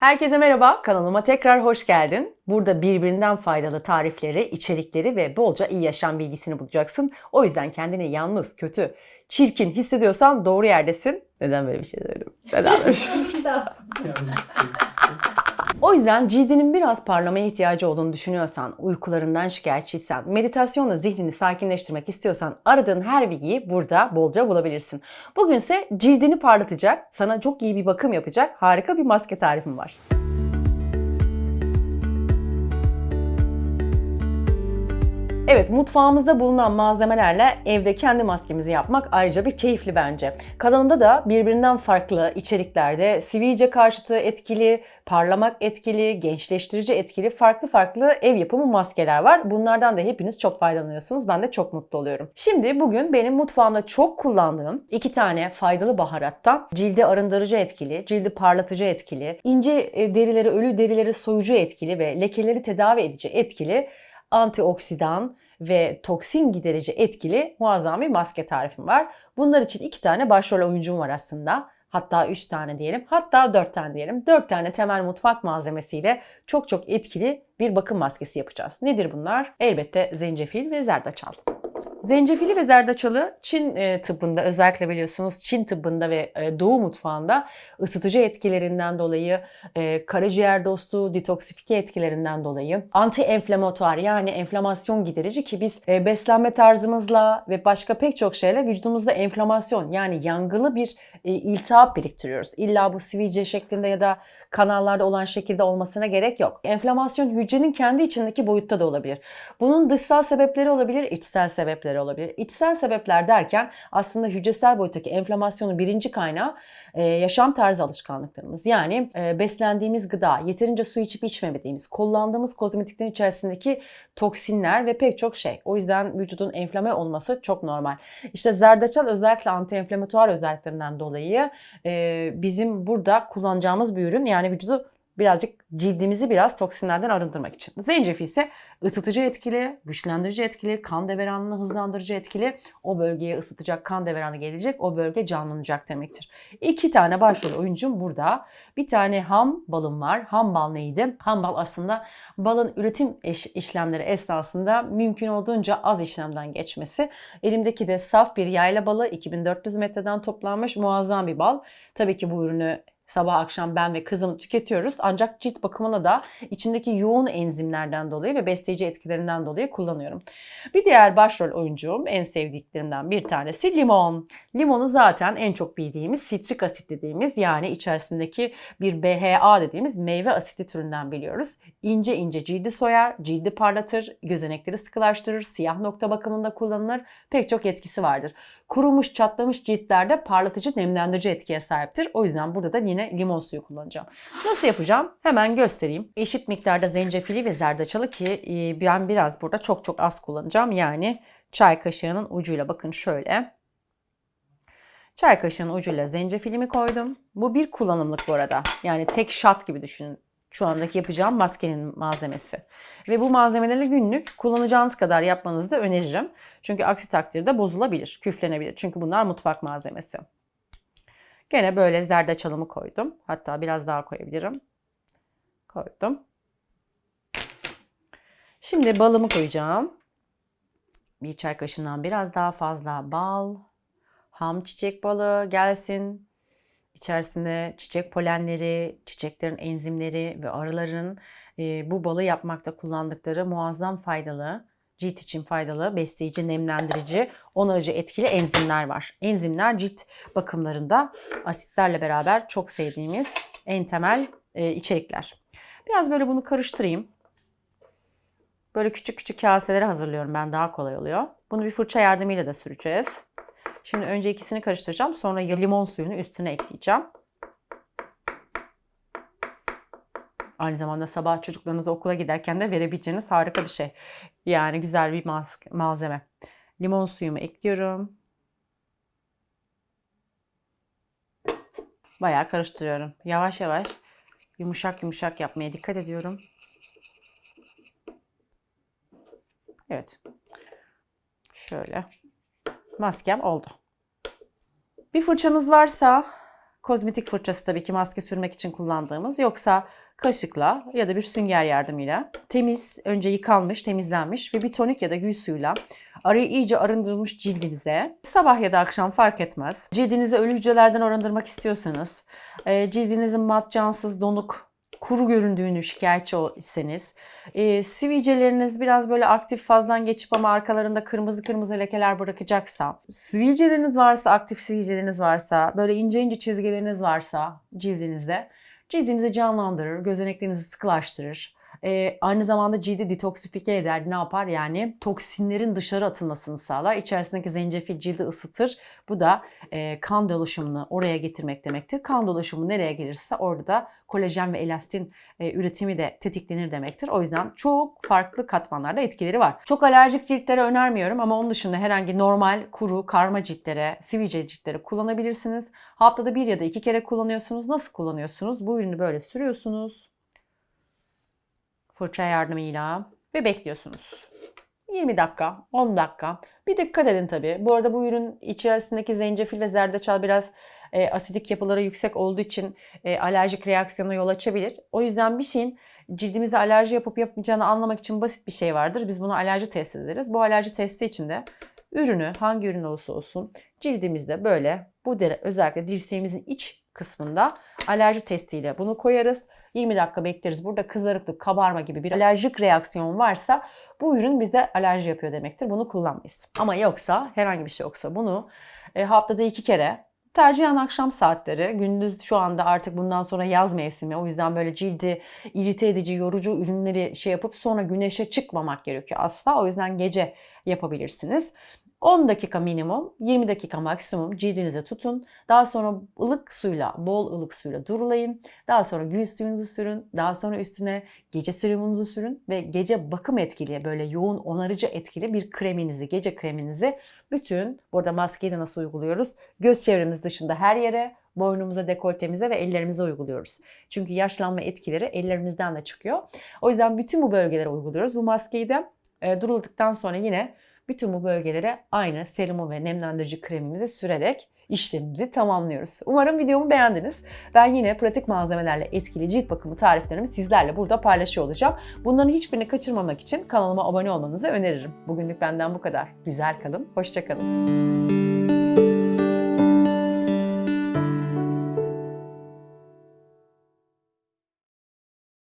Herkese merhaba, kanalıma tekrar hoş geldin. Burada birbirinden faydalı tarifleri, içerikleri ve bolca iyi yaşam bilgisini bulacaksın. O yüzden kendini yalnız, kötü, çirkin hissediyorsan doğru yerdesin. Neden böyle bir şey söyledim? Neden böyle bir şey söyledim? O yüzden cildinin biraz parlamaya ihtiyacı olduğunu düşünüyorsan, uykularından şikayetçiysen, meditasyonla zihnini sakinleştirmek istiyorsan aradığın her bilgiyi burada bolca bulabilirsin. Bugünse cildini parlatacak, sana çok iyi bir bakım yapacak harika bir maske tarifim var. Evet, mutfağımızda bulunan malzemelerle evde kendi maskemizi yapmak ayrıca bir keyifli bence. Kanalımda da birbirinden farklı içeriklerde sivilce karşıtı etkili, parlamak etkili, gençleştirici etkili farklı farklı ev yapımı maskeler var. Bunlardan da hepiniz çok faydalanıyorsunuz. Ben de çok mutlu oluyorum. Şimdi bugün benim mutfağımda çok kullandığım iki tane faydalı baharattan cildi arındırıcı etkili, cildi parlatıcı etkili, ince e, derileri, ölü derileri soyucu etkili ve lekeleri tedavi edici etkili antioksidan ve toksin giderici etkili muazzam bir maske tarifim var. Bunlar için iki tane başrol oyuncum var aslında. Hatta üç tane diyelim, hatta dört tane diyelim. Dört tane temel mutfak malzemesiyle çok çok etkili bir bakım maskesi yapacağız. Nedir bunlar? Elbette zencefil ve zerdeçal. Zencefili ve zerdeçalı Çin e, tıbbında özellikle biliyorsunuz Çin tıbbında ve e, Doğu mutfağında ısıtıcı etkilerinden dolayı, e, karaciğer dostu, detoksifike etkilerinden dolayı, anti-enflamatuar yani enflamasyon giderici ki biz beslenme tarzımızla ve başka pek çok şeyle vücudumuzda enflamasyon yani yangılı bir iltihap biriktiriyoruz. İlla bu sivilce şeklinde ya da kanallarda olan şekilde olmasına gerek yok. Enflamasyon hücrenin kendi içindeki boyutta da olabilir. Bunun dışsal sebepleri olabilir, içsel sebepleri olabilir. İçsel sebepler derken aslında hücresel boyuttaki enflamasyonun birinci kaynağı e, yaşam tarzı alışkanlıklarımız. Yani e, beslendiğimiz gıda, yeterince su içip içmemediğimiz, kullandığımız kozmetiklerin içerisindeki toksinler ve pek çok şey. O yüzden vücudun enflame olması çok normal. İşte zerdeçal özellikle anti-enflamatuar özelliklerinden dolayı e, bizim burada kullanacağımız bir ürün. Yani vücudu birazcık cildimizi biraz toksinlerden arındırmak için. Zencefil ise ısıtıcı etkili, güçlendirici etkili, kan deveranını hızlandırıcı etkili. O bölgeye ısıtacak kan deveranı gelecek, o bölge canlanacak demektir. İki tane başrol oyuncum burada. Bir tane ham balım var. Ham bal neydi? Ham bal aslında balın üretim iş- işlemleri esnasında mümkün olduğunca az işlemden geçmesi. Elimdeki de saf bir yayla balı 2400 metreden toplanmış muazzam bir bal. Tabii ki bu ürünü sabah akşam ben ve kızım tüketiyoruz. Ancak cilt bakımına da içindeki yoğun enzimlerden dolayı ve besleyici etkilerinden dolayı kullanıyorum. Bir diğer başrol oyuncum en sevdiklerimden bir tanesi limon. Limonu zaten en çok bildiğimiz sitrik asit dediğimiz yani içerisindeki bir BHA dediğimiz meyve asidi türünden biliyoruz. İnce ince cildi soyar, cildi parlatır, gözenekleri sıkılaştırır, siyah nokta bakımında kullanılır. Pek çok etkisi vardır. Kurumuş, çatlamış ciltlerde parlatıcı, nemlendirici etkiye sahiptir. O yüzden burada da yine limon suyu kullanacağım. Nasıl yapacağım? Hemen göstereyim. Eşit miktarda zencefili ve zerdeçalı ki e, ben biraz burada çok çok az kullanacağım. Yani çay kaşığının ucuyla bakın şöyle. Çay kaşığının ucuyla zencefilimi koydum. Bu bir kullanımlık bu arada. Yani tek shot gibi düşünün. Şu andaki yapacağım maskenin malzemesi. Ve bu malzemeleri günlük kullanacağınız kadar yapmanızı da öneririm. Çünkü aksi takdirde bozulabilir, küflenebilir. Çünkü bunlar mutfak malzemesi. Gene böyle zerdeçalımı koydum. Hatta biraz daha koyabilirim. Koydum. Şimdi balımı koyacağım. Bir çay kaşığından biraz daha fazla bal. Ham çiçek balı gelsin. İçerisinde çiçek polenleri, çiçeklerin enzimleri ve arıların bu balı yapmakta kullandıkları muazzam faydalı, cilt için faydalı, besleyici, nemlendirici, onarıcı etkili enzimler var. Enzimler cilt bakımlarında asitlerle beraber çok sevdiğimiz en temel e, içerikler. Biraz böyle bunu karıştırayım. Böyle küçük küçük kaselere hazırlıyorum ben daha kolay oluyor. Bunu bir fırça yardımıyla da süreceğiz. Şimdi önce ikisini karıştıracağım. Sonra limon suyunu üstüne ekleyeceğim. Aynı zamanda sabah çocuklarınızı okula giderken de verebileceğiniz harika bir şey. Yani güzel bir malzeme. Limon suyumu ekliyorum. Bayağı karıştırıyorum. Yavaş yavaş yumuşak yumuşak yapmaya dikkat ediyorum. Evet. Şöyle. Maskem oldu. Bir fırçanız varsa kozmetik fırçası tabii ki maske sürmek için kullandığımız yoksa kaşıkla ya da bir sünger yardımıyla temiz, önce yıkanmış, temizlenmiş ve bir tonik ya da gül suyuyla arayı iyice arındırılmış cildinize sabah ya da akşam fark etmez. Cildinizi ölü hücrelerden arındırmak istiyorsanız, e, cildinizin mat, cansız, donuk, kuru göründüğünü şikayetçi iseniz, e, sivilceleriniz biraz böyle aktif fazdan geçip ama arkalarında kırmızı kırmızı lekeler bırakacaksa, sivilceleriniz varsa, aktif sivilceleriniz varsa, böyle ince ince çizgileriniz varsa cildinizde, cildinizi canlandırır, gözeneklerinizi sıkılaştırır. Ee, aynı zamanda cildi detoksifike eder. Ne yapar? Yani toksinlerin dışarı atılmasını sağlar. İçerisindeki zencefil cildi ısıtır. Bu da e, kan dolaşımını oraya getirmek demektir. Kan dolaşımı nereye gelirse orada da kolajen ve elastin e, üretimi de tetiklenir demektir. O yüzden çok farklı katmanlarda etkileri var. Çok alerjik ciltlere önermiyorum ama onun dışında herhangi normal, kuru, karma ciltlere, sivilce ciltlere kullanabilirsiniz. Haftada bir ya da iki kere kullanıyorsunuz. Nasıl kullanıyorsunuz? Bu ürünü böyle sürüyorsunuz fırça yardımıyla ve bekliyorsunuz. 20 dakika, 10 dakika. Bir dikkat edin tabii. Bu arada bu ürün içerisindeki zencefil ve zerdeçal biraz e, asidik yapıları yüksek olduğu için e, alerjik reaksiyona yol açabilir. O yüzden bir şeyin cildimize alerji yapıp yapmayacağını anlamak için basit bir şey vardır. Biz bunu alerji testi ederiz. Bu alerji testi için de ürünü hangi ürün olursa olsun cildimizde böyle bu dere özellikle dirseğimizin iç kısmında alerji testiyle bunu koyarız. 20 dakika bekleriz. Burada kızarıklık, kabarma gibi bir alerjik reaksiyon varsa bu ürün bize alerji yapıyor demektir. Bunu kullanmayız. Ama yoksa herhangi bir şey yoksa bunu e, haftada iki kere Tercihen akşam saatleri. Gündüz şu anda artık bundan sonra yaz mevsimi. O yüzden böyle cildi irite edici, yorucu ürünleri şey yapıp sonra güneşe çıkmamak gerekiyor asla. O yüzden gece yapabilirsiniz. 10 dakika minimum, 20 dakika maksimum cildinize tutun. Daha sonra ılık suyla, bol ılık suyla durulayın. Daha sonra gül suyunuzu sürün. Daha sonra üstüne gece serumunuzu sürün ve gece bakım etkili, böyle yoğun onarıcı etkili bir kreminizi, gece kreminizi bütün, burada maskeyi de nasıl uyguluyoruz? Göz çevremiz dışında her yere, boynumuza, dekoltemize ve ellerimize uyguluyoruz. Çünkü yaşlanma etkileri ellerimizden de çıkıyor. O yüzden bütün bu bölgelere uyguluyoruz. Bu maskeyi de e, duruladıktan sonra yine bütün bu bölgelere aynı serumu ve nemlendirici kremimizi sürerek işlemimizi tamamlıyoruz. Umarım videomu beğendiniz. Ben yine pratik malzemelerle etkili cilt bakımı tariflerimi sizlerle burada paylaşıyor olacağım. Bunların hiçbirini kaçırmamak için kanalıma abone olmanızı öneririm. Bugünlük benden bu kadar. Güzel kalın, hoşçakalın.